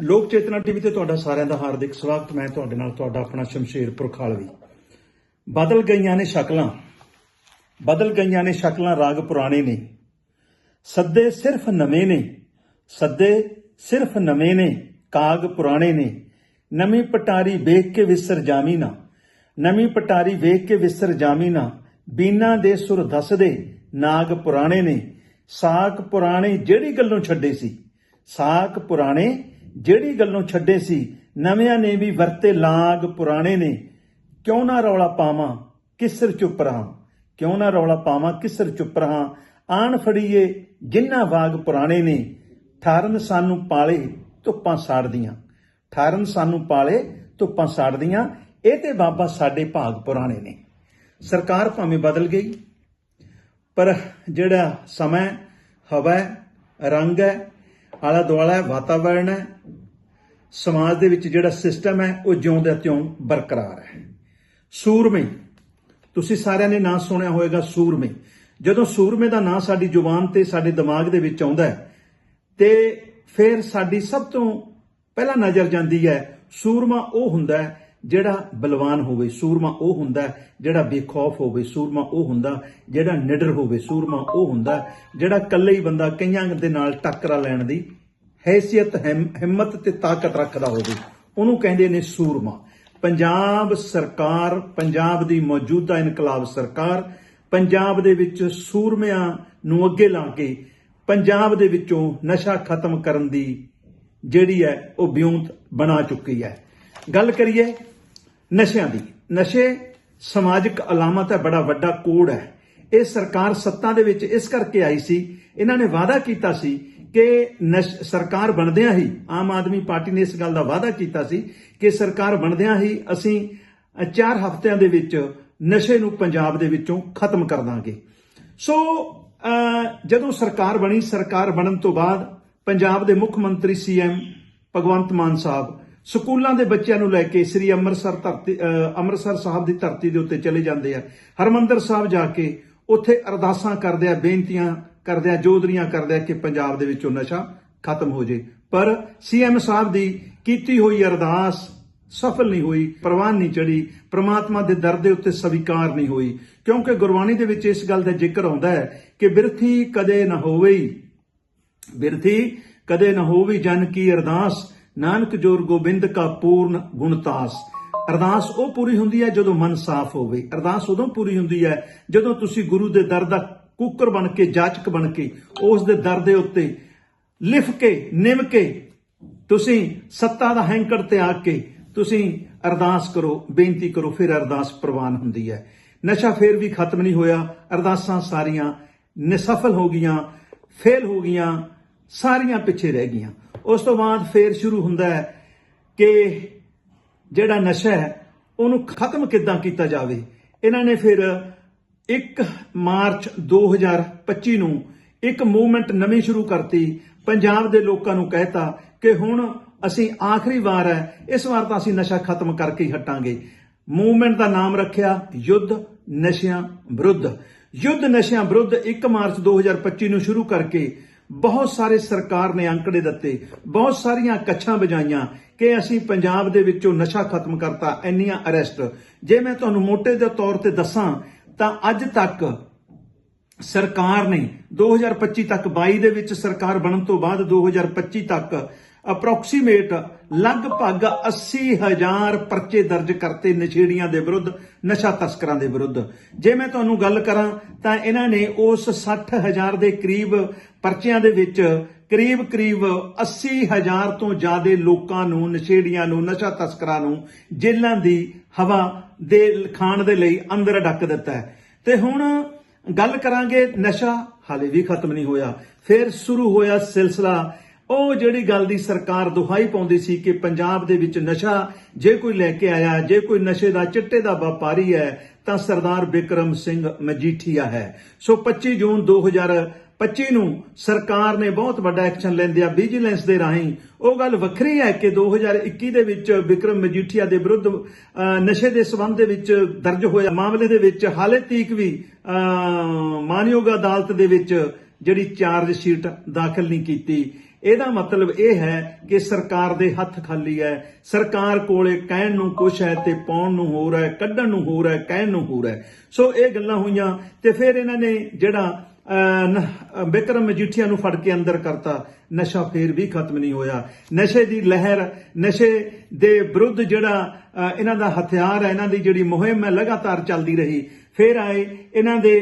ਲੋਕ ਚੇਤਨਾ ਟੀਵੀ ਤੇ ਤੁਹਾਡਾ ਸਾਰਿਆਂ ਦਾ ਹਾਰਦਿਕ ਸਵਾਗਤ। ਮੈਂ ਤੁਹਾਡੇ ਨਾਲ ਤੁਹਾਡਾ ਆਪਣਾ ਸ਼ਮਸ਼ੇਰ ਪੁਰਖਾਲਵੀ। ਬਦਲ ਗਈਆਂ ਨੇ ਸ਼ਕਲਾਂ। ਬਦਲ ਗਈਆਂ ਨੇ ਸ਼ਕਲਾਂ ਰਾਗ ਪੁਰਾਣੇ ਨੇ। ਸੱਦੇ ਸਿਰਫ ਨਵੇਂ ਨੇ। ਸੱਦੇ ਸਿਰਫ ਨਵੇਂ ਨੇ। ਕਾਗ ਪੁਰਾਣੇ ਨੇ। ਨਵੀਂ ਪਟਾਰੀ ਵੇਖ ਕੇ ਵਿਸਰ ਜਾਮੀ ਨਾ। ਨਵੀਂ ਪਟਾਰੀ ਵੇਖ ਕੇ ਵਿਸਰ ਜਾਮੀ ਨਾ। ਬੀਨਾ ਦੇ ਸੁਰ ਦੱਸਦੇ ਨਾਗ ਪੁਰਾਣੇ ਨੇ। ਸਾਖ ਪੁਰਾਣੇ ਜਿਹੜੀ ਗੱਲੋਂ ਛੱਡੇ ਸੀ। ਸਾਖ ਪੁਰਾਣੇ ਜਿਹੜੀ ਗੱਲੋਂ ਛੱਡੇ ਸੀ, ਨਵਿਆਂ ਨੇ ਵੀ ਵਰਤੇ ਲਾਗ ਪੁਰਾਣੇ ਨੇ। ਕਿਉਂ ਨਾ ਰੌਲਾ ਪਾਵਾਂ? ਕਿਸਰ ਚੁੱਪ ਰਹਾ? ਕਿਉਂ ਨਾ ਰੌਲਾ ਪਾਵਾਂ? ਕਿਸਰ ਚੁੱਪ ਰਹਾ? ਆਣ ਫੜੀਏ ਜਿੰਨਾ ਵਾਗ ਪੁਰਾਣੇ ਨੇ। ਠਾਰਨ ਸਾਨੂੰ ਪਾਲੇ ਧੁੱਪਾਂ ਸਾੜਦੀਆਂ। ਠਾਰਨ ਸਾਨੂੰ ਪਾਲੇ ਧੁੱਪਾਂ ਸਾੜਦੀਆਂ। ਇਹ ਤੇ ਬਾਬਾ ਸਾਡੇ ਭਾਗ ਪੁਰਾਣੇ ਨੇ। ਸਰਕਾਰ ਭਾਵੇਂ ਬਦਲ ਗਈ, ਪਰ ਜਿਹੜਾ ਸਮਾਂ ਹਵਾ ਰੰਗ ਹੈ ਆਲਾ ਦੁਆਲਾ ਹੈ, ਵਾਤਾਵਰਣ ਹੈ। ਸਮਾਜ ਦੇ ਵਿੱਚ ਜਿਹੜਾ ਸਿਸਟਮ ਹੈ, ਉਹ ਜਿਉਂਦਾ ਤਿਉਂ ਬਰਕਰਾਰ ਹੈ। ਸੂਰਮੇ ਤੁਸੀਂ ਸਾਰਿਆਂ ਨੇ ਨਾਂ ਸੁਣਿਆ ਹੋਵੇਗਾ ਸੂਰਮੇ ਜਦੋਂ ਸੂਰਮੇ ਦਾ ਨਾਂ ਸਾਡੀ ਜ਼ੁਬਾਨ ਤੇ, ਸਾਡੇ ਦਿਮਾਗ ਦੇ ਵਿੱਚ ਆਉਂਦਾ ਹੈ, ਤੇ ਫਿਰ ਸਾਡੀ ਸਭ ਤੋਂ ਪਹਿਲਾਂ ਨਜ਼ਰ ਜਾਂਦੀ ਹੈ, ਸੂਰਮਾ ਉਹ ਹੁੰਦਾ ਹੈ ਜਿਹੜਾ ਬਲਵਾਨ ਹੋਵੇ, ਸੂਰਮਾ ਉਹ ਹੁੰਦਾ ਜਿਹੜਾ ਬੇਖੌਫ ਹੋਵੇ, ਸੂਰਮਾ ਉਹ ਹੁੰਦਾ ਜਿਹੜਾ ਨਿਡਰ ਹੋਵੇ, ਸੂਰਮਾ ਉਹ ਹੁੰਦਾ ਜਿਹੜਾ ਇਕੱਲੇ ਹੀ ਬੰਦਾ ਕਈਆਂ ਦੇ ਨਾਲ ਟੱਕਰਾ ਲੈਣ ਦੀ ਹੈਸੀਅਤ, ਹਿੰਮ- ਹਿੰਮਤ ਤੇ ਤਾਕਤ ਰੱਖਦਾ ਹੋਵੇ, ਉਹਨੂੰ ਕਹਿੰਦੇ ਨੇ ਸੂਰਮਾ। ਪੰਜਾਬ ਸਰਕਾਰ, ਪੰਜਾਬ ਦੀ ਮੌਜੂਦਾ ਇਨਕਲਾਬ ਸਰਕਾਰ, ਪੰਜਾਬ ਦੇ ਵਿੱਚ ਸੂਰਮਿਆਂ ਨੂੰ ਅੱਗੇ ਲਾ ਕੇ ਪੰਜਾਬ ਦੇ ਵਿੱਚੋਂ ਨਸ਼ਾ ਖਤਮ ਕਰਨ ਦੀ ਜਿਹੜੀ ਹੈ, ਉਹ ਬਿਉਂਤ ਬਣਾ ਚੁੱਕੀ ਹੈ। ਗੱਲ ਕਰੀਏ ਨਸ਼ਿਆਂ ਦੀ। ਨਸ਼ੇ ਸਮਾਜਿਕ ਅਲਾਮਤ ਹੈ, ਬੜਾ ਵੱਡਾ ਕੋੜ ਹੈ। ਇਹ ਸਰਕਾਰ ਸੱਤਾ ਦੇ ਵਿੱਚ ਇਸ ਕਰਕੇ ਆਈ ਸੀ, ਇਹਨਾਂ ਨੇ ਵਾਅਦਾ ਕੀਤਾ ਸੀ ਕਿ ਨਸ਼- ਸਰਕਾਰ ਬਣਦਿਆਂ ਹੀ, ਆਮ ਆਦਮੀ ਪਾਰਟੀ ਨੇ ਇਸ ਗੱਲ ਦਾ ਵਾਅਦਾ ਕੀਤਾ ਸੀ ਕਿ ਸਰਕਾਰ ਬਣਦਿਆਂ ਹੀ ਅਸੀਂ 4 ਹਫ਼ਤਿਆਂ ਦੇ ਵਿੱਚ ਨਸ਼ੇ ਨੂੰ ਪੰਜਾਬ ਦੇ ਵਿੱਚੋਂ ਖਤਮ ਕਰ ਦਾਂਗੇ। ਸੋ ਜਦੋਂ ਸਰਕਾਰ ਬਣੀ, ਸਰਕਾਰ ਬਣਨ ਤੋਂ ਬਾਅਦ ਪੰਜਾਬ ਦੇ ਮੁੱਖ ਮੰਤਰੀ ਸੀਐਮ ਭਗਵੰਤ ਮਾਨ ਸਾਹਿਬ ਸਕੂਲਾਂ ਦੇ ਬੱਚਿਆਂ ਨੂੰ ਲੈ ਕੇ ਸ੍ਰੀ ਅੰਮ੍ਰਿਤਸਰ ਧਰਤੀ ਅੰਮ੍ਰਿਤਸਰ ਸਾਹਿਬ ਦੀ ਧਰਤੀ ਦੇ ਉੱਤੇ ਚਲੇ ਜਾਂਦੇ ਆ। ਹਰਮੰਦਰ ਸਾਹਿਬ ਜਾ ਕੇ ਉੱਥੇ ਅਰਦਾਸਾਂ ਕਰਦੇ ਆ, ਬੇਨਤੀਆਂ ਕਰਦੇ ਆ ਜੋਦਰੀਆਂ ਕਰਦੇ ਆ ਕਿ ਪੰਜਾਬ ਦੇ ਵਿੱਚੋਂ ਨਸ਼ਾ ਖਤਮ ਹੋ ਜੇ। ਪਰ ਸੀਐਮ ਸਾਹਿਬ ਦੀ ਕੀਤੀ ਹੋਈ ਅਰਦਾਸ ਸਫਲ ਨਹੀਂ ਹੋਈ, ਪ੍ਰਵਾਨ ਨਹੀਂ ਚੜੀ ਪ੍ਰਮਾਤਮਾ ਦੇ ਦਰ ਦੇ ਉੱਤੇ ਸਵੀਕਾਰ ਨਹੀਂ ਹੋਈ। ਕਿਉਂਕਿ ਗੁਰਬਾਣੀ ਦੇ ਵਿੱਚ ਇਸ ਗੱਲ ਦਾ ਜ਼ਿਕਰ ਆਉਂਦਾ ਹੈ ਕਿ ਬਿਰਥੀ ਕਦੇ ਨਾ ਹੋਵੇ ਹੀ ਬਿਰਥੀ ਕਦੇ ਨਾ ਹੋਵੇ ਜਨ ਕੀ ਅਰਦਾਸ। ਨਾਨਕ ਜੋਰ ਗੋਬਿੰਦ ਕਾ ਪੂਰਨ ਗੁਣਤਾਸ ਅਰਦਾਸ ਉਹ ਪੂਰੀ ਹੁੰਦੀ ਹੈ ਜਦੋਂ ਮਨ ਸਾਫ਼ ਹੋਵੇ। ਅਰਦਾਸ ਉਦੋਂ ਪੂਰੀ ਹੁੰਦੀ ਹੈ ਜਦੋਂ ਤੁਸੀਂ ਗੁਰੂ ਦੇ ਦਰ ਦਾ ਕੁੱਕਰ ਬਣ ਕੇ, ਜਾਚਕ ਬਣ ਕੇ, ਉਸ ਦੇ ਦਰ ਦੇ ਉੱਤੇ ਲਿਫ ਕੇ, ਨਿਮ ਕੇ ਤੁਸੀਂ ਸੱਤਾ ਦਾ ਹੈਂਕੜ ਤੇ ਆ ਕੇ ਤੁਸੀਂ ਅਰਦਾਸ ਕਰੋ, ਬੇਨਤੀ ਕਰੋ, ਫਿਰ ਅਰਦਾਸ ਪ੍ਰਵਾਨ ਹੁੰਦੀ ਹੈ। ਨਸ਼ਾ ਫੇਰ ਵੀ ਖਤਮ ਨਹੀਂ ਹੋਇਆ। ਅਰਦਾਸਾਂ ਸਾਰੀਆਂ ਨਿਸਫਲ ਹੋ ਗਈਆਂ, ਫੇਲ ਹੋ ਗਈਆਂ। ਸਾਰੀਆਂ ਪਿੱਛੇ ਰਹਿ ਗਈਆਂ। ਉਸ ਤੋਂ ਬਾਅਦ ਫੇਰ ਸ਼ੁਰੂ ਹੁੰਦਾ ਹੈ ਕਿ ਜਿਹੜਾ ਨਸ਼ਾ ਹੈ, ਉਹਨੂੰ ਖਤਮ ਕਿੱਦਾਂ ਕੀਤਾ ਜਾਵੇ? ਇਹਨਾਂ ਨੇ ਫਿਰ 1 ਮਾਰਚ 2025 ਨੂੰ ਇੱਕ ਮੂਵਮੈਂਟ ਨਵੀਂ ਸ਼ੁਰੂ ਕਰਤੀ। ਪੰਜਾਬ ਦੇ ਲੋਕਾਂ ਨੂੰ ਕਹਿਤਾ ਕਿ ਹੁਣ ਅਸੀਂ ਆਖਰੀ ਵਾਰ ਹੈ, ਇਸ ਵਾਰ ਤਾਂ ਅਸੀਂ ਨਸ਼ਾ ਖਤਮ ਕਰਕੇ ਹੀ ਹਟਾਂਗੇ। ਮੂਵਮੈਂਟ ਦਾ ਨਾਮ ਰੱਖਿਆ ਯੁੱਧ ਨਸ਼ਿਆਂ ਵਿਰੁੱਧ। ਯੁੱਧ ਨਸ਼ਿਆਂ ਵਿਰੁੱਧ 1 ਮਾਰਚ 2025 ਨੂੰ ਸ਼ੁਰੂ ਕਰਕੇ ਬਹੁਤ ਸਾਰੇ ਸਰਕਾਰ ਨੇ ਅੰਕੜੇ ਦਿੱਤੇ, ਬਹੁਤ ਸਾਰੀਆਂ ਕੱਛਾਂ ਵਜਾਈਆਂ ਕਿ ਅਸੀਂ ਪੰਜਾਬ ਦੇ ਵਿੱਚੋਂ ਨਸ਼ਾ ਖਤਮ ਕਰਤਾ, ਇੰਨੀਆਂ ਅਰੈਸਟ। ਜੇ ਮੈਂ ਤੁਹਾਨੂੰ ਮੋਟੇ ਦੇ ਤੌਰ ਤੇ ਦੱਸਾਂ, ਤਾਂ ਅੱਜ ਤੱਕ ਸਰਕਾਰ ਨੇ 2025 ਤੱਕ 22 ਦੇ ਵਿੱਚ ਸਰਕਾਰ ਬਣਨ ਤੋਂ ਬਾਅਦ 2025 ਤੱਕ ਅਪਰੋਕਸੀਮੇਟ ਲਗਭਗ 80000 ਪਰਚੇ ਦਰਜ ਕਰਤੇ ਨਸ਼ੇੜੀਆਂ ਦੇ ਵਿਰੁੱਧ, ਨਸ਼ਾ ਤਸਕਰਾਂ ਦੇ ਵਿਰੁੱਧ। ਜੇ ਮੈਂ ਤੁਹਾਨੂੰ ਗੱਲ ਕਰਾਂ, ਤਾਂ ਇਹਨਾਂ ਨੇ ਉਸ 60000 ਦੇ ਕਰੀਬ ਪਰਚਿਆਂ ਦੇ ਵਿੱਚ ਕਰੀਬ ਕਰੀਬ 80000 ਤੋਂ ਜ਼ਿਆਦਾ ਲੋਕਾਂ ਨੂੰ, ਨਸ਼ੇੜੀਆਂ ਨੂੰ, ਨਸ਼ਾ ਤਸਕਰਾਂ ਨੂੰ ਜੇਲ੍ਹਾਂ ਦੀ ਹਵਾ ਦੇ ਖਾਣ ਦੇ ਲਈ ਅੰਦਰ ਡੱਕ ਦਿੱਤਾ ਹੈ। ਤੇ ਹੁਣ ਗੱਲ ਕਰਾਂਗੇ ਨਸ਼ਾ, ਹਾਲੇ ਵੀ ਖਤਮ ਨਹੀਂ ਹੋਇਆ। ਫਿਰ ਸ਼ੁਰੂ ਹੋਇਆ ਸਿਲਸਿਲਾ ਉਹ ਜਿਹੜੀ ਗੱਲ ਦੀ ਸਰਕਾਰ ਦੁਹਾਈ ਪਾਉਂਦੀ ਸੀ ਕਿ ਪੰਜਾਬ ਦੇ ਵਿੱਚ ਨਸ਼ਾ ਜੇ ਕੋਈ ਲੈ ਕੇ ਆਇਆ, ਜੇ ਕੋਈ ਨਸ਼ੇ ਦਾ ਚਿੱਟੇ ਦਾ ਵਪਾਰੀ ਹੈ, ਤਾਂ ਸਰਦਾਰ ਬਿਕਰਮ ਸਿੰਘ ਮਜੀਠੀਆ ਹੈ। ਸੋ 25 ਜੂਨ 2025 ਨੂੰ ਸਰਕਾਰ ਨੇ ਬਹੁਤ ਵੱਡਾ ਐਕਸ਼ਨ ਲੈਂਦਿਆਂ ਵਿਜੀਲੈਂਸ ਦੇ ਰਾਹੀਂ। ਉਹ ਗੱਲ ਵੱਖਰੀ ਹੈ ਕਿ 2021 ਦੇ ਵਿੱਚ ਵਿਕਰਮ ਮਜੀਠੀਆ ਦੇ ਵਿਰੁੱਧ ਨਸ਼ੇ ਦੇ ਸਬੰਧ ਦੇ ਵਿੱਚ ਦਰਜ ਹੋਇਆ ਮਾਮਲੇ ਦੇ ਵਿੱਚ ਹਾਲੇ ਤੀਕ ਵੀ ਮਾਨਯੋਗ ਅਦਾਲਤ ਦੇ ਵਿੱਚ ਜਿਹੜੀ ਚਾਰਜ ਸ਼ੀਟ ਦਾਖਲ ਨਹੀਂ ਕੀਤੀ। ਇਹਦਾ ਮਤਲਬ ਇਹ ਹੈ ਕਿ ਸਰਕਾਰ ਦੇ ਹੱਥ ਖਾਲੀ ਹੈ, ਸਰਕਾਰ ਕੋਲੇ ਕਹਿਣ ਨੂੰ ਕੁਛ ਹੈ ਤੇ ਪਾਉਣ ਨੂੰ ਹੋਰ ਹੈ, ਕੱਢਣ ਨੂੰ ਹੋਰ ਹੈ, ਕਹਿਣ ਨੂੰ ਹੋਰ ਹੈ। ਸੋ ਇਹ ਗੱਲਾਂ ਹੋਈਆਂ ਤੇ ਫਿਰ ਇਹਨਾਂ ਨੇ ਜਿਹੜਾ ਬਿਕਰਮ ਮਜੀਠੀਆ ਨੂੰ ਫੜ ਕੇ ਅੰਦਰ ਕਰਤਾ। ਨਸ਼ਾ ਫੇਰ ਵੀ ਖਤਮ ਨਹੀਂ ਹੋਇਆ। ਨਸ਼ੇ ਦੀ ਲਹਿਰ, ਨਸ਼ੇ ਦੇ ਵਿਰੁੱਧ ਜਿਹੜਾ ਇਹਨਾਂ ਦਾ ਹਥਿਆਰ ਹੈ, ਇਹਨਾਂ ਦੀ ਜਿਹੜੀ ਮੁਹਿੰਮ ਹੈ, ਲਗਾਤਾਰ ਚੱਲਦੀ ਰਹੀ। ਫਿਰ ਆਏ ਇਹਨਾਂ ਦੇ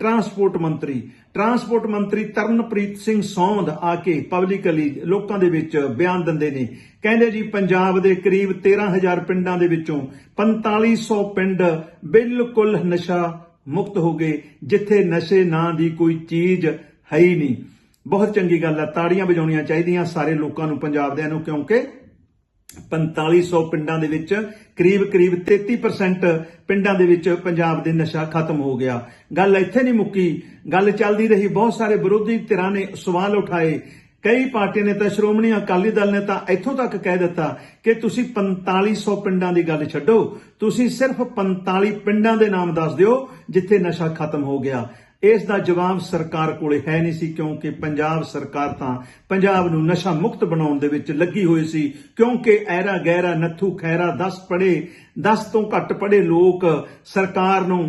ਟਰਾਂਸਪੋਰਟ ਮੰਤਰੀ। ਟਰਾਂਸਪੋਰਟ ਮੰਤਰੀ ਤਰਨਪ੍ਰੀਤ ਸਿੰਘ ਸੌਂਦ ਆ ਕੇ ਪਬਲਿਕਲੀ ਲੋਕਾਂ ਦੇ ਵਿੱਚ ਬਿਆਨ ਦਿੰਦੇ ਨੇ। ਕਹਿੰਦੇ ਜੀ, ਪੰਜਾਬ ਦੇ ਕਰੀਬ 13000 ਪਿੰਡਾਂ ਦੇ ਵਿੱਚੋਂ 4500 ਪਿੰਡ ਬਿਲਕੁਲ ਨਸ਼ਾ ਮੁਕਤ ਹੋ ਗਏ, ਜਿੱਥੇ ਨਸ਼ੇ ਨਾਂ ਦੀ ਕੋਈ ਚੀਜ਼ ਹੈ ਹੀ ਨਹੀਂ। ਬਹੁਤ ਚੰਗੀ ਗੱਲ ਹੈ ਤਾੜੀਆਂ ਵਜਾਉਣੀਆਂ ਚਾਹੀਦੀਆਂ ਸਾਰੇ ਲੋਕਾਂ ਨੂੰ ਪੰਜਾਬ ਦਿਆਂ ਨੂੰ, ਕਿਉਂਕਿ 4500 ਪਿੰਡਾਂ ਦੇ ਵਿੱਚ, ਕਰੀਬ ਕਰੀਬ 33% ਪਿੰਡਾਂ ਦੇ ਵਿੱਚ ਪੰਜਾਬ ਦੇ ਨਸ਼ਾ ਖਤਮ ਹੋ ਗਿਆ। ਗੱਲ ਇੱਥੇ ਨਹੀਂ ਮੁੱਕੀ। ਗੱਲ ਚੱਲਦੀ ਰਹੀ। ਬਹੁਤ ਸਾਰੇ ਵਿਰੋਧੀ ਧਿਰਾਂ ਨੇ ਸਵਾਲ ਉਠਾਏ। ਕਈ ਪਾਰਟੀਆਂ ਨੇ ਤਾਂ ਸ਼੍ਰੋਮਣੀ ਅਕਾਲੀ ਦਲ ਨੇ ਤਾਂ ਇੱਥੋਂ ਤੱਕ ਕਹਿ ਦਿੱਤਾ ਕਿ ਤੁਸੀਂ 4500 ਪਿੰਡਾਂ ਦੀ ਗੱਲ ਛੱਡੋ। ਤੁਸੀਂ ਸਿਰਫ 45 ਪਿੰਡਾਂ ਦੇ ਨਾਮ ਦੱਸ ਦਿਓ ਜਿੱਥੇ ਨਸ਼ਾ ਖਤਮ ਹੋ ਗਿਆ। ਇਸ ਦਾ ਜਵਾਬ ਸਰਕਾਰ ਕੋਲੇ ਹੈ ਨਹੀਂ ਸੀ, ਕਿਉਂਕਿ ਪੰਜਾਬ ਸਰਕਾਰ ਤਾਂ ਪੰਜਾਬ ਨੂੰ ਨਸ਼ਾ ਮੁਕਤ ਬਣਾਉਣ ਦੇ ਵਿੱਚ ਲੱਗੀ ਹੋਈ ਸੀ, ਕਿਉਂਕਿ ਐਰਾ ਗਹਿਰਾ, ਨੱਥੂ ਖੈਰਾ 10 ਪੜੇ 10 ਤੋਂ ਘੱਟ ਪੜੇ ਲੋਕ ਸਰਕਾਰ ਨੂੰ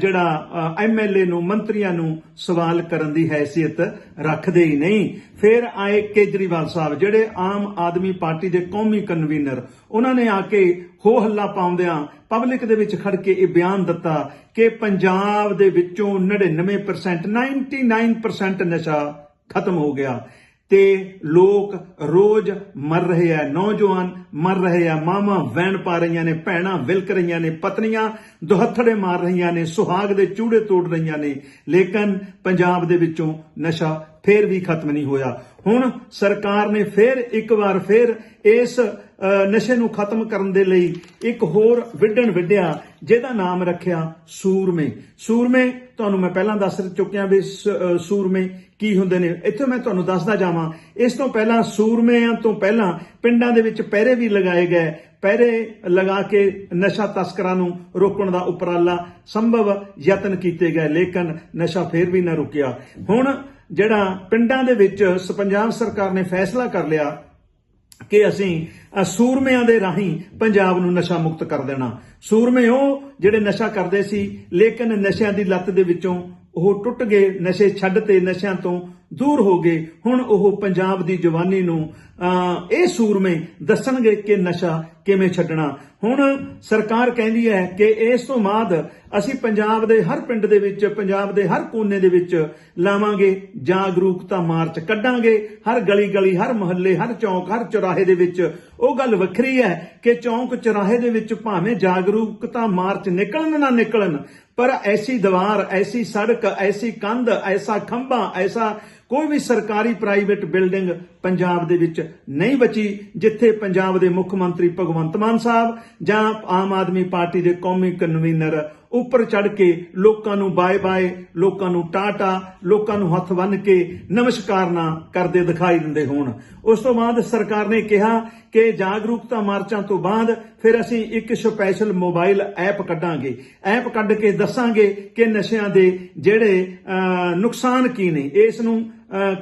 ਜਿਹੜਾ ਐਮਐਲਏ ਨੂੰ, ਮੰਤਰੀਆਂ ਨੂੰ ਸਵਾਲ ਕਰਨ ਦੀ ਹੈਸੀਅਤ ਰੱਖਦੇ ਹੀ ਨਹੀਂ। ਫਿਰ ਆਏ ਕੇਜਰੀਵਾਲ ਸਾਹਿਬ, ਜਿਹੜੇ ਆਮ ਆਦਮੀ ਪਾਰਟੀ ਦੇ ਕੌਮੀ ਕਨਵੀਨਰ। ਉਹਨਾਂ ਨੇ ਆ ਕੇ ਹੋ ਹੱਲਾ ਪਾਉਂਦਿਆਂ ਪਬਲਿਕ ਦੇ ਵਿੱਚ ਖੜ ਕੇ ਇਹ ਬਿਆਨ ਦਿੱਤਾ ਕਿ ਪੰਜਾਬ ਦੇ ਵਿੱਚੋਂ 99% 99% ਨਸ਼ਾ ਖਤਮ ਹੋ ਗਿਆ। ਤੇ ਲੋਕ ਰੋਜ਼ ਮਰ ਰਹੇ ਆ, ਨੌਜਵਾਨ ਮਰ ਰਹੇ ਆ ਮਾਮਾ ਵੈਣ ਪਾ ਰਹੀਆਂ ਨੇ, ਭੈਣਾਂ ਵਿਲਕ ਰਹੀਆਂ ਨੇ, ਪਤਨੀਆਂ ਦੁਹੱਥੜੇ ਮਾਰ ਰਹੀਆਂ ਨੇ, ਸੁਹਾਗ ਦੇ ਚੂੜੇ ਤੋੜ ਰਹੀਆਂ ਨੇ, ਲੇਕਿਨ ਪੰਜਾਬ ਦੇ ਵਿੱਚੋਂ ਨਸ਼ਾ ਫੇਰ ਵੀ ਖਤਮ ਨਹੀਂ ਹੋਇਆ। ਹੁਣ ਸਰਕਾਰ ਨੇ ਫੇਰ ਇੱਕ ਵਾਰ ਫੇਰ ਇਸ ਨਸ਼ੇ ਨੂੰ ਖਤਮ ਕਰਨ ਦੇ ਲਈ ਇੱਕ ਹੋਰ ਵਿੱਢਣ ਵਿੱਢਿਆ, ਜਿਹਦਾ ਨਾਮ ਰੱਖਿਆ ਸੂਰਮੇ। ਸੂਰਮੇ, ਤੁਹਾਨੂੰ ਮੈਂ ਪਹਿਲਾਂ ਦੱਸ ਚੁੱਕਿਆ ਵੀ ਸੂਰਮੇ ਕੀ ਹੁੰਦੇ ਨੇ। ਇੱਥੇ ਮੈਂ ਤੁਹਾਨੂੰ ਦੱਸਦਾ ਜਾਵਾਂ। ਇਸ ਤੋਂ ਪਹਿਲਾਂ ਸੂਰਮਿਆਂ ਤੋਂ ਪਹਿਲਾਂ ਪਿੰਡਾਂ ਦੇ ਵਿੱਚ ਪਹਿਰੇ ਵੀ ਲਗਾਏ ਗਏ। ਪਹਿਰੇ ਲਗਾ ਕੇ ਨਸ਼ਾ ਤਸਕਰਾਂ ਨੂੰ ਰੋਕਣ ਦਾ ਉਪਰਾਲਾ ਸੰਭਵ ਯਤਨ ਕੀਤੇ ਗਏ, ਲੇਕਿਨ ਨਸ਼ਾ ਫੇਰ ਵੀ ਨਾ ਰੁਕਿਆ। ਹੁਣ ਜਿਹੜਾ ਪਿੰਡਾਂ ਦੇ ਵਿੱਚ ਸ- ਪੰਜਾਬ ਸਰਕਾਰ ਨੇ ਫੈਸਲਾ ਕਰ ਲਿਆ ਕਿ ਅਸੀਂ ਸੂਰਮਿਆਂ ਦੇ ਰਾਹੀਂ ਪੰਜਾਬ ਨੂੰ ਨਸ਼ਾ ਮੁਕਤ ਕਰ ਦੇਣਾ। ਸੂਰਮੇ ਉਹ ਜਿਹੜੇ ਨਸ਼ਾ ਕਰਦੇ ਸੀ, ਲੇਕਿਨ ਨਸ਼ਿਆਂ ਦੀ ਲੱਤ ਦੇ ਵਿੱਚੋਂ ਉਹ ਟੁੱਟ ਗਏ, ਨਸ਼ੇ ਛੱਡ ਤੇ ਨਸ਼ਿਆਂ ਤੋਂ ਦੂਰ ਹੋ ਗਏ। ਹੁਣ ਉਹ ਪੰਜਾਬ ਦੀ ਜਵਾਨੀ ਨੂੰ ਅ, ਇਹ ਸੂਰਮੇ ਦੱਸਣਗੇ ਕਿ ਨਸ਼ਾ ਕਿਵੇਂ ਛੱਡਣਾ। ਹੁਣ ਸਰਕਾਰ ਕਹਿੰਦੀ ਹੈ ਕਿ ਇਸ ਤੋਂ ਬਾਅਦ ਅਸੀਂ ਪੰਜਾਬ ਦੇ ਹਰ ਪਿੰਡ ਦੇ ਵਿੱਚ ਪੰਜਾਬ ਦੇ ਹਰ ਕੋਨੇ ਦੇ ਵਿੱਚ ਲਾਵਾਂਗੇ ਜਾਗਰੂਕਤਾ ਮਾਰਚ ਕੱਢਾਂਗੇ। ਹਰ ਗਲੀ ਗਲੀ ਹਰ ਮੁਹੱਲੇ ਹਰ ਚੌਂਕ ਹਰ ਚੁਰਾਹੇ ਦੇ ਵਿੱਚ ਉਹ ਗੱਲ ਵੱਖਰੀ ਹੈ ਕਿ ਚੌਂਕ ਚੁਰਾਹੇ ਦੇ ਵਿੱਚ ਭਾਵੇਂ ਜਾਗਰੂਕਤਾ ਮਾਰਚ ਨਿਕਲਣ ਨਾ ਨਿਕਲਣ ਪਰ ਐਸੀ ਦੀਵਾਰ ਐਸੀ ਸੜਕ ਐਸੀ ਕੰਧ ਐਸਾ ਖੰਭਾ ਐਸਾ ਕੋਈ ਵੀ ਸਰਕਾਰੀ ਪ੍ਰਾਈਵੇਟ ਬਿਲਡਿੰਗ ਪੰਜਾਬ ਦੇ ਵਿੱਚ ਨਹੀਂ ਬਚੀ, ਜਿੱਥੇ ਪੰਜਾਬ ਦੇ ਮੁੱਖ ਮੰਤਰੀ ਭਗਵੰਤ ਮਾਨ ਸਾਹਿਬ ਜਾਂ ਆਮ ਆਦਮੀ ਪਾਰਟੀ ਦੇ ਕੌਮੀ ਕਨਵੀਨਰ ਉੱਪਰ ਚੜ ਕੇ ਲੋਕਾਂ ਨੂੰ ਬਾਏ ਬਾਏ, ਲੋਕਾਂ ਨੂੰ ਟਾਟਾ, ਲੋਕਾਂ ਨੂੰ ਹੱਥ ਬੰਨ੍ਹ ਕੇ ਨਮਸਕਾਰ ਨਾ ਕਰਦੇ ਦਿਖਾਈ ਦਿੰਦੇ ਹੋਣ। ਉਸ ਤੋਂ ਬਾਅਦ ਸਰਕਾਰ ਨੇ ਕਿਹਾ ਕਿ ਜਾਗਰੂਕਤਾ ਮਾਰਚਾਂ ਤੋਂ ਬਾਅਦ ਫਿਰ ਅਸੀਂ ਇੱਕ ਸਪੈਸ਼ਲ ਮੋਬਾਈਲ ਐਪ ਕੱਢਾਂਗੇ। ਐਪ ਕੱਢ ਕੇ ਦੱਸਾਂਗੇ ਕਿ ਨਸ਼ਿਆਂ ਦੇ ਜਿਹੜੇ ਨੁਕਸਾਨ ਕੀ ਨੇ, ਇਸ ਨੂੰ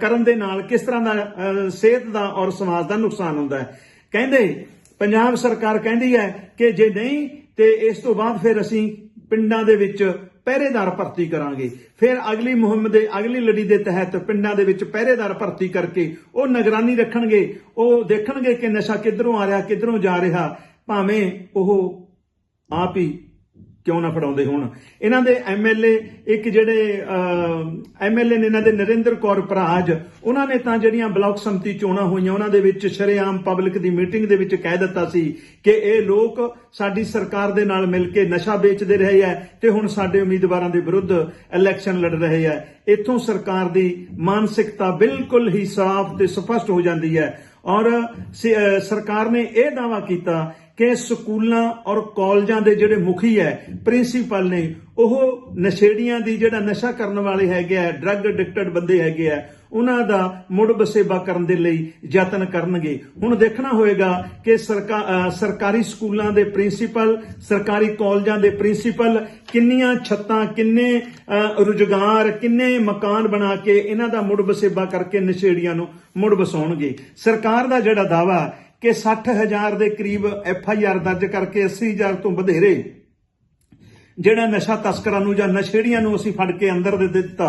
ਕਰਨ ਦੇ ਨਾਲ ਕਿਸ ਤਰ੍ਹਾਂ ਦਾ ਸਿਹਤ ਦਾ ਔਰ ਸਮਾਜ ਦਾ ਨੁਕਸਾਨ ਹੁੰਦਾ ਹੈ। ਕਹਿੰਦੇ, ਪੰਜਾਬ ਸਰਕਾਰ ਕਹਿੰਦੀ ਹੈ ਕਿ ਜੇ ਨਹੀਂ, ਤੇ ਇਸ ਤੋਂ ਬਾਅਦ ਫਿਰ ਅਸੀਂ ਪਿੰਡਾਂ ਦੇ ਵਿੱਚ ਪਹਿਰੇਦਾਰ ਭਰਤੀ ਕਰਾਂਗੇ। ਫਿਰ ਅਗਲੀ ਮੁਹਿੰਮ ਦੇ, ਅਗਲੀ ਲੜੀ ਦੇ ਤਹਿਤ ਪਿੰਡਾਂ ਦੇ ਵਿੱਚ ਪਹਿਰੇਦਾਰ ਭਰਤੀ ਕਰਕੇ ਉਹ ਨਿਗਰਾਨੀ ਰੱਖਣਗੇ। ਉਹ ਦੇਖਣਗੇ ਕਿ ਨਸ਼ਾ ਕਿੱਧਰੋਂ ਆ ਰਿਹਾ, ਕਿੱਧਰੋਂ ਜਾ ਰਿਹਾ। ਭਾਵੇਂ ਉਹ ਆਪ ਹੀ ਕਿਉਂ ਨਾ ਫੜਾਉਂਦੇ ਹੋਣ? ਇਹਨਾਂ ਦੇ ਐਮਐਲਏ ਇੱਕ ਜਿਹੜੇ ਐਮਐਲਏ ਨੇ ਇਹਨਾਂ ਦੇ ਨਰਿੰਦਰ ਕੌਰ ਭਰਾਜ ਉਹਨਾਂ ਨੇ ਤਾਂ ਜਿਹੜੀਆਂ ਬਲਾਕ ਸੰਮਤੀ ਚੋਣਾਂ ਹੋਈਆਂ, ਉਹਨਾਂ ਦੇ ਵਿੱਚ ਸ਼ਰੇਆਮ ਪਬਲਿਕ ਦੀ ਮੀਟਿੰਗ ਦੇ ਵਿੱਚ ਕਹਿ ਦਿੱਤਾ ਸੀ ਕਿ ਇਹ ਲੋਕ ਸਾਡੀ ਸਰਕਾਰ ਦੇ ਨਾਲ ਮਿਲ ਕੇ ਨਸ਼ਾ ਵੇਚਦੇ ਰਹੇ ਹੈ ਤੇ ਹੁਣ ਸਾਡੇ ਉਮੀਦਵਾਰਾਂ ਦੇ ਵਿਰੁੱਧ ਇਲੈਕਸ਼ਨ ਲੜ ਰਹੇ ਹੈ ਇੱਥੋਂ ਸਰਕਾਰ ਦੀ ਮਾਨਸਿਕਤਾ ਬਿਲਕੁਲ ਹੀ ਸਾਫ਼ ਤੇ ਸਪਸ਼ਟ ਹੋ ਜਾਂਦੀ ਹੈ ਔਰ ਸਰਕਾਰ ਨੇ ਇਹ ਦਾਵਾ ਕੀਤਾ ਕਿ ਸਕੂਲਾਂ ਔਰ ਕਾਲਜਾਂ ਦੇ ਜਿਹੜੇ ਮੁਖੀ ਹੈ, ਪ੍ਰਿੰਸੀਪਲ ਨੇ, ਉਹ ਨਸ਼ੇੜੀਆਂ ਦੀ ਜਿਹੜਾ ਨਸ਼ਾ ਕਰਨ ਵਾਲੇ ਹੈਗੇ ਆ ਡਰੱਗ ਐਡਿਕਟਡ ਬੰਦੇ ਹੈਗੇ ਆ, ਉਹਨਾਂ ਦਾ ਮੁੜ ਬਸੇਬਾ ਕਰਨ ਦੇ ਲਈ ਯਤਨ ਕਰਨਗੇ। ਹੁਣ ਦੇਖਣਾ ਹੋਏਗਾ ਕਿ ਸਰਕਾ- ਸਰਕਾਰੀ ਸਕੂਲਾਂ ਦੇ ਪ੍ਰਿੰਸੀਪਲ, ਸਰਕਾਰੀ ਕਾਲਜਾਂ ਦੇ ਪ੍ਰਿੰਸੀਪਲ ਕਿੰਨੀਆਂ ਛੱਤਾਂ, ਕਿੰਨੇ ਰੁਜ਼ਗਾਰ, ਕਿੰਨੇ ਮਕਾਨ ਬਣਾ ਕੇ ਇਹਨਾਂ ਦਾ ਮੁੜ ਬਸੇਬਾ ਕਰਕੇ ਨਸ਼ੇੜੀਆਂ ਨੂੰ ਮੁੜ ਵਸਾਉਣਗੇ। ਸਰਕਾਰ ਦਾ ਜਿਹੜਾ ਦਾਵਾ ਕਿ 60000 ਦੇ ਕਰੀਬ ਐਫ ਆਈ ਆਰ ਦਰਜ ਕਰਕੇ 80000 ਤੋਂ ਵਧੇਰੇ ਜਿਹੜਾ ਨਸ਼ਾ ਤਸਕਰਾਂ ਨੂੰ ਜਾਂ ਨਸ਼ੇੜੀਆਂ ਨੂੰ ਅਸੀਂ ਫੜ ਕੇ ਅੰਦਰ ਦੇ ਦਿੱਤਾ।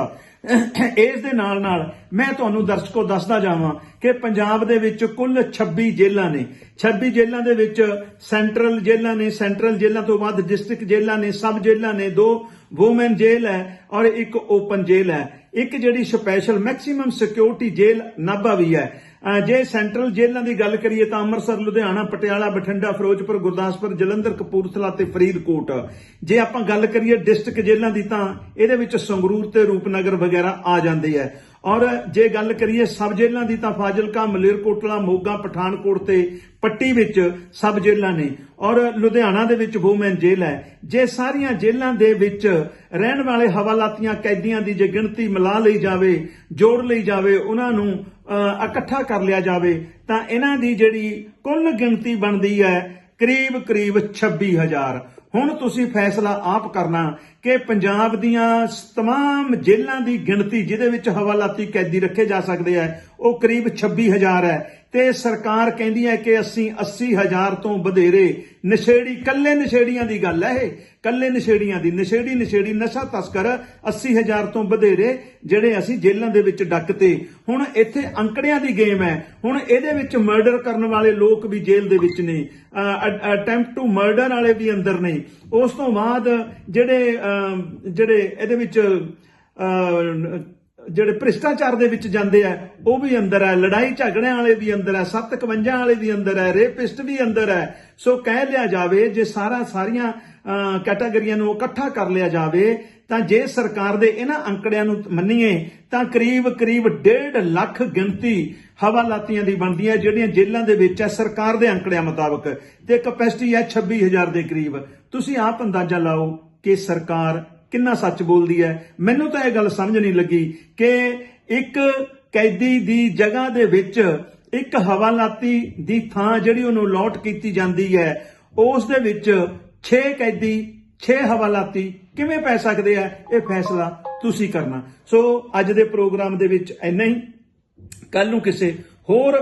ਇਸ ਦੇ ਨਾਲ ਨਾਲ ਮੈਂ ਤੁਹਾਨੂੰ ਦਰਸ਼ਕੋ ਦੱਸਦਾ ਜਾਵਾਂ ਕਿ ਪੰਜਾਬ ਦੇ ਵਿੱਚ ਕੁੱਲ 26 ਜੇਲ੍ਹਾਂ ਨੇ। 26 ਜੇਲ੍ਹਾਂ ਦੇ ਵਿੱਚ ਸੈਂਟਰਲ ਜੇਲ੍ਹਾਂ ਨੇ, ਸੈਂਟਰਲ ਜੇਲ੍ਹਾਂ ਤੋਂ ਬਾਅਦ ਡਿਸਟ੍ਰਿਕਟ ਜੇਲ੍ਹਾਂ ਨੇ, ਸਬ ਜੇਲ੍ਹਾਂ ਨੇ, ਦੋ ਵੂਮਨ ਜੇਲ੍ਹ ਹੈ ਔਰ ਇੱਕ ਓਪਨ ਜੇਲ੍ਹ ਹੈ। ਇੱਕ ਜਿਹੜੀ ਸਪੈਸ਼ਲ ਮੈਕਸਿਮਮ ਸਿਕਿਉਰਿਟੀ ਜੇਲ੍ਹ ਨਾਭਾ ਵੀ ਹੈ। ਜੇ ਸੈਂਟਰਲ ਜੇਲ੍ਹਾਂ ਦੀ ਗੱਲ ਕਰੀਏ ਤਾਂ ਅੰਮ੍ਰਿਤਸਰ, ਲੁਧਿਆਣਾ, ਪਟਿਆਲਾ, ਬਠਿੰਡਾ, ਫਿਰੋਜ਼ਪੁਰ, ਗੁਰਦਾਸਪੁਰ, ਜਲੰਧਰ, ਕਪੂਰਥਲਾ ਤੇ ਫਰੀਦਕੋਟ। ਜੇ ਆਪਾਂ ਗੱਲ ਕਰੀਏ ਡਿਸਟ੍ਰਿਕਟ ਜੇਲ੍ਹਾਂ ਦੀ ਤਾਂ ਇਹਦੇ ਵਿੱਚ ਸੰਗਰੂਰ ਤੇ ਰੂਪਨਗਰ ਵਗੈਰਾ ਆ ਜਾਂਦੇ ਹੈ। ਔਰ ਜੇ ਗੱਲ ਕਰੀਏ ਸਬ ਜੇਲਾਂ ਦੀ ਤਾਂ ਫਾਜ਼ਿਲਕਾ, ਮਲੇਰਕੋਟਲਾ, ਮੋਗਾ, ਪਠਾਨਕੋਟ ਤੇ ਪੱਟੀ ਵਿੱਚ ਸਬ ਜੇਲਾਂ ਨੇ। ਔਰ ਲੁਧਿਆਣਾ ਦੇ ਵਿੱਚ ਵੂਮਨ ਜੇਲ ਹੈ। ਜੇ ਸਾਰੀਆਂ ਜੇਲ੍ਹਾਂ ਦੇ ਵਿੱਚ ਰਹਿਣ ਵਾਲੇ ਹਵਾਲਾਤੀਆਂ, ਕੈਦੀਆਂ ਦੀ ਜੇ ਗਿਣਤੀ ਮਿਲਾ ਲਈ ਜਾਵੇ, ਜੋੜ ਲਈ ਜਾਵੇ, ਉਹਨਾਂ ਨੂੰ ਇਕੱਠਾ ਕਰ ਲਿਆ ਜਾਵੇ, ਤਾਂ ਇਹਨਾਂ ਦੀ ਜਿਹੜੀ ਕੁੱਲ ਗਿਣਤੀ ਬਣਦੀ ਹੈ ਕਰੀਬ ਕਰੀਬ 26000 ਹੁਣ ਤੁਸੀਂ ਫੈਸਲਾ ਆਪ ਕਰਨਾ ਕਿ ਪੰਜਾਬ ਦੀਆਂ तमाम ਜੇਲ੍ਹਾਂ ਦੀ ਗਿਣਤੀ ਜਿਹਦੇ ਵਿੱਚ ਹਵਾਲਾਤੀ ਕੈਦੀ ਰੱਖੇ ਜਾ ਸਕਦੇ ਆ ਉਹ ਕਰੀਬ 26000 ਹੈ ਤੇ ਸਰਕਾਰ ਕਹਿੰਦੀ ਹੈ ਕਿ ਅਸੀਂ 80000 ਤੋਂ ਵਧੇਰੇ ਨਸ਼ੇੜੀ ਕੱਲੇ ਨਸ਼ੇੜੀਆਂ ਦੀ ਗੱਲ ਹੈ ਇਹ ਕੱਲੇ ਨਸ਼ੇੜੀਆਂ ਦੀ ਨਸ਼ੇੜੀ ਨਸ਼ੇੜੀ ਨਸ਼ਾ ਤਸਕਰ 80000 ਤੋਂ ਵਧੇਰੇ ਜਿਹੜੇ ਅਸੀਂ ਜੇਲ੍ਹਾਂ ਦੇ ਵਿੱਚ ਡੱਕਤੇ ਹੁਣ ਇੱਥੇ ਅੰਕੜਿਆਂ ਦੀ ਗੇਮ ਹੈ ਹੁਣ ਇਹਦੇ ਵਿੱਚ ਮਰਡਰ ਕਰਨ ਵਾਲੇ ਲੋਕ ਵੀ ਜੇਲ੍ਹ ਦੇ ਵਿੱਚ ਨੇ ਅਟੈਂਪਟ ਟੂ ਮਰਡਰ ਵਾਲੇ ਵੀ ਅੰਦਰ ਨੇ ਉਸ ਤੋਂ ਬਾਅਦ ਜਿਹੜੇ ਅਹ, ਜਿਹੜੇ ਇਹਦੇ ਵਿੱਚ ਜਿਹੜੇ ਭ੍ਰਿਸ਼ਟਾਚਾਰ ਦੇ ਵਿੱਚ ਜਾਂਦੇ ਆ, ਉਹ ਵੀ ਅੰਦਰ ਹੈ ਲੜਾਈ ਝਗੜਿਆਂ ਵਾਲੇ ਵੀ ਅੰਦਰ ਹੈ 751 ਵਾਲੇ ਵੀ ਅੰਦਰ ਹੈ ਰੇਪਿਸਟ ਵੀ ਅੰਦਰ ਹੈ ਸੋ ਕਹਿ ਲਿਆ ਜਾਵੇ, ਜੇ ਸਾਰਾ ਸਾਰੀਆਂ ਕੈਟਾਗਰੀਆਂ ਨੂੰ ਇਕੱਠਾ ਕਰ ਲਿਆ ਜਾਵੇ, ਤਾਂ ਜੇ ਸਰਕਾਰ ਦੇ ਇਹਨਾਂ ਅੰਕੜਿਆਂ ਨੂੰ ਮੰਨੀਏ, ਤਾਂ ਕਰੀਬ ਕਰੀਬ 1.5 ਲੱਖ ਗਿਣਤੀ ਹਵਾਲਾਤੀਆਂ ਦੀ ਬਣਦੀ ਹੈ, ਜਿਹੜੀਆਂ ਜੇਲ੍ਹਾਂ ਦੇ ਵਿੱਚ ਹੈ ਸਰਕਾਰ ਦੇ ਅੰਕੜਿਆਂ ਮੁਤਾਬਕ। ਤੇ ਕਪੈਸਿਟੀ ਹੈ 26000 ਦੇ ਕਰੀਬ। ਤੁਸੀਂ ਆਪ ਅੰਦਾਜ਼ਾ ਲਾਓ। ਕਿ ਸਰਕਾਰ ਕਿੰਨਾ ਸੱਚ ਬੋਲਦੀ ਹੈ। ਮੈਨੂੰ ਤਾਂ ਇਹ ਗੱਲ ਸਮਝ ਨਹੀਂ ਲੱਗੀ ਕਿ ਇੱਕ ਕੈਦੀ ਦੀ ਜਗ੍ਹਾ ਦੇ ਵਿੱਚ ਇੱਕ ਹਵਾਲਾਤੀ ਦੀ ਥਾਂ ਜਿਹੜੀ ਉਹਨੂੰ ਲੋਟ ਕੀਤੀ ਜਾਂਦੀ ਹੈ, ਉਸ ਦੇ ਵਿੱਚ 6 ਕੈਦੀ 6 ਹਵਾਲਾਤੀ ਕਿਵੇਂ ਪੈ ਸਕਦੇ ਆ, ਇਹ ਫੈਸਲਾ ਤੁਸੀਂ ਕਰਨਾ। ਸੋ ਅੱਜ ਦੇ ਪ੍ਰੋਗਰਾਮ ਦੇ ਵਿੱਚ ਇੰਨਾ ਹੀ। ਕੱਲ ਨੂੰ ਕਿਸੇ ਹੋਰ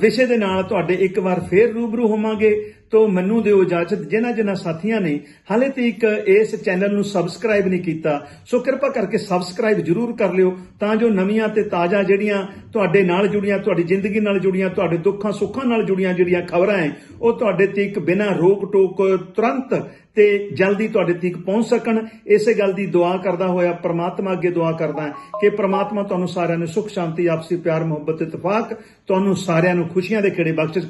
ਵਿਸ਼ੇ ਦੇ ਨਾਲ ਤੁਹਾਡੇ ਇੱਕ ਵਾਰ ਫੇਰ ਰੂਬਰੂ ਹੋਵਾਂਗੇ। ਤੋਂ ਮੈਨੂੰ ਦਿਓ ਇਜਾਜ਼ਤ, ਜਿਨ੍ਹਾਂ ਜਿਨ੍ਹਾਂ ਸਾਥੀਆਂ ਨੇ ਹਾਲੇ ਤੱਕ ਇਸ ਚੈਨਲ ਨੂੰ ਸਬਸਕ੍ਰਾਈਬ ਨਹੀਂ ਕੀਤਾ, ਸੋ ਕਿਰਪਾ ਕਰਕੇ ਸਬਸਕ੍ਰਾਈਬ ਜਰੂਰ ਕਰ ਲਿਓ, ਤਾਂ ਜੋ ਨਵੀਆਂ ਤੇ ਤਾਜ਼ਾ ਜਿਹੜੀਆਂ ਤੁਹਾਡੇ ਨਾਲ ਜੁੜੀਆਂ, ਤੁਹਾਡੀ ਜ਼ਿੰਦਗੀ ਨਾਲ ਜੁੜੀਆਂ, ਤੁਹਾਡੇ ਦੁੱਖਾਂ ਸੁੱਖਾਂ ਨਾਲ ਜੁੜੀਆਂ ਜਿਹੜੀਆਂ ਖਬਰਾਂ ਹੈ, ਉਹ ਤੁਹਾਡੇ ਤੱਕ ਬਿਨਾਂ ਰੋਕ ਟੋਕ ਤੁਰੰਤ ਤੇ ਜਲਦੀ ਤੁਹਾਡੇ ਤੱਕ ਪਹੁੰਚ ਸਕਣ। ਇਸੇ ਗੱਲ ਦੀ ਦੁਆ ਕਰਦਾ ਹੋਇਆ ਪ੍ਰਮਾਤਮਾ ਅੱਗੇ ਦੁਆ ਕਰਦਾ ਕਿ ਪ੍ਰਮਾਤਮਾ ਤੁਹਾਨੂੰ ਸਾਰਿਆਂ ਨੂੰ ਸੁਖ, ਸ਼ਾਂਤੀ, ਆਪਸੀ ਪਿਆਰ, ਮੁਹੱਬਤ ਇਤਫਾਕ ਤੁਹਾਨੂੰ ਸਾਰਿਆਂ ਨੂੰ ਖੁਸ਼ੀਆਂ ਦੇ ਖੇੜੇ ਬਖਸ਼ਿਸ਼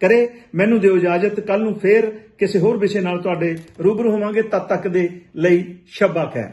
ਕਰੇ ਮੈਨੂੰ ਦਿਓ ਇਜਾਜ਼ਤ ਕੱਲ ਨੂੰ ਫੇਰ ਕਿਸੇ ਹੋਰ ਵਿਸ਼ੇ ਨਾਲ ਤੁਹਾਡੇ ਰੂਬਰੂ ਹੋਵਾਂਗੇ, ਤਦ ਤੱਕ ਦੇ ਲਈ ਸ਼ੱਬਾ ਖੈਰ